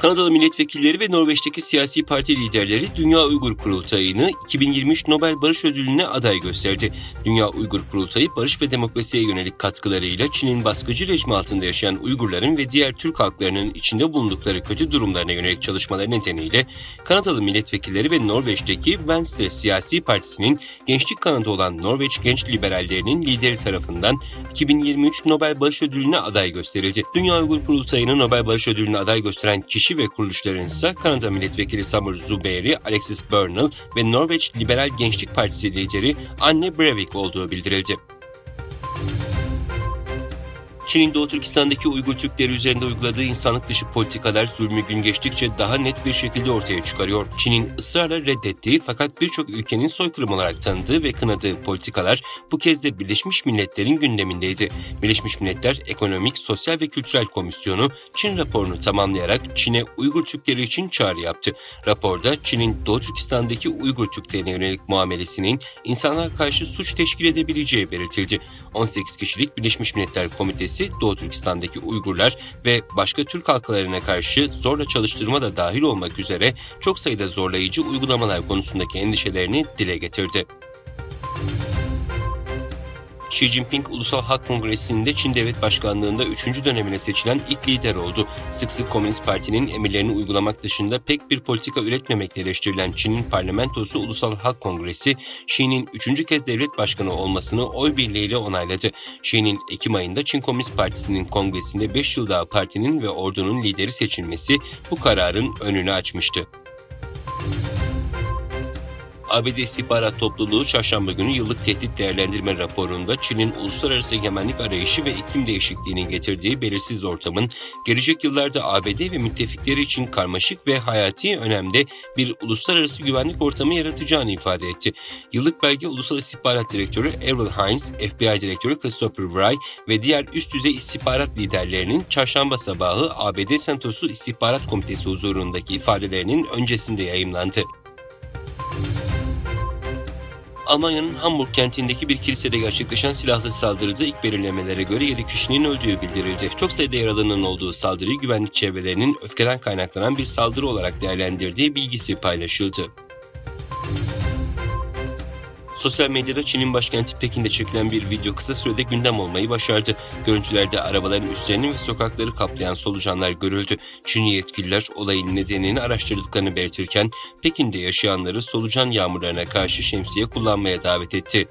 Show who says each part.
Speaker 1: Kanadalı milletvekilleri ve Norveç'teki siyasi parti liderleri Dünya Uygur Kurultayı'nı 2023 Nobel Barış Ödülü'ne aday gösterdi. Dünya Uygur Kurultayı barış ve demokrasiye yönelik katkılarıyla Çin'in baskıcı rejimi altında yaşayan Uygurların ve diğer Türk halklarının içinde bulundukları kötü durumlarına yönelik çalışmaları nedeniyle Kanadalı milletvekilleri ve Norveç'teki Venstre siyasi partisinin gençlik kanadı olan Norveç Genç Liberallerinin lideri tarafından 2023 Nobel Barış Ödülü'ne aday gösterildi. Dünya Uygur Kurultayı'nın Nobel Barış Ödülü'ne aday gösteren kişi ve kuruluşların ise Kanada Milletvekili Samur Zuberi, Alexis Bernal ve Norveç Liberal Gençlik Partisi lideri Anne Breivik olduğu bildirildi. Çin'in Doğu Türkistan'daki Uygur Türkleri üzerinde uyguladığı insanlık dışı politikalar zulmü gün geçtikçe daha net bir şekilde ortaya çıkarıyor. Çin'in ısrarla reddettiği fakat birçok ülkenin soykırım olarak tanıdığı ve kınadığı politikalar bu kez de Birleşmiş Milletler'in gündemindeydi. Birleşmiş Milletler Ekonomik, Sosyal ve Kültürel Komisyonu Çin raporunu tamamlayarak Çin'e Uygur Türkleri için çağrı yaptı. Raporda Çin'in Doğu Türkistan'daki Uygur Türklerine yönelik muamelesinin insanlığa karşı suç teşkil edebileceği belirtildi. 18 kişilik Birleşmiş Milletler Komitesi Doğu Türkistan'daki Uygurlar ve başka Türk halklarına karşı zorla çalıştırma da dahil olmak üzere çok sayıda zorlayıcı uygulamalar konusundaki endişelerini dile getirdi. Xi Jinping Ulusal Halk Kongresi'nde Çin Devlet Başkanlığı'nda 3. dönemine seçilen ilk lider oldu. Sık sık Komünist Parti'nin emirlerini uygulamak dışında pek bir politika üretmemekle eleştirilen Çin'in parlamentosu Ulusal Halk Kongresi, Xi'nin 3. kez devlet başkanı olmasını oy birliğiyle onayladı. Xi'nin Ekim ayında Çin Komünist Partisi'nin kongresinde 5 yıl daha partinin ve ordunun lideri seçilmesi bu kararın önünü açmıştı. ABD İstihbarat Topluluğu çarşamba günü yıllık tehdit değerlendirme raporunda Çin'in uluslararası egemenlik arayışı ve iklim değişikliğinin getirdiği belirsiz ortamın gelecek yıllarda ABD ve müttefikleri için karmaşık ve hayati önemde bir uluslararası güvenlik ortamı yaratacağını ifade etti. Yıllık belge Ulusal İstihbarat Direktörü Errol Hines, FBI Direktörü Christopher Wray ve diğer üst düzey istihbarat liderlerinin çarşamba sabahı ABD Senatosu İstihbarat Komitesi huzurundaki ifadelerinin öncesinde yayımlandı. Almanya'nın Hamburg kentindeki bir kilisede gerçekleşen silahlı saldırıda ilk belirlemelere göre 7 kişinin öldüğü bildirildi. Çok sayıda yaralının olduğu saldırıyı güvenlik çevrelerinin öfkeden kaynaklanan bir saldırı olarak değerlendirdiği bilgisi paylaşıldı. Sosyal medyada Çin'in başkenti Pekin'de çekilen bir video kısa sürede gündem olmayı başardı. Görüntülerde arabaların üstlerini ve sokakları kaplayan solucanlar görüldü. Çinli yetkililer olayın nedenini araştırdıklarını belirtirken Pekin'de yaşayanları solucan yağmurlarına karşı şemsiye kullanmaya davet etti.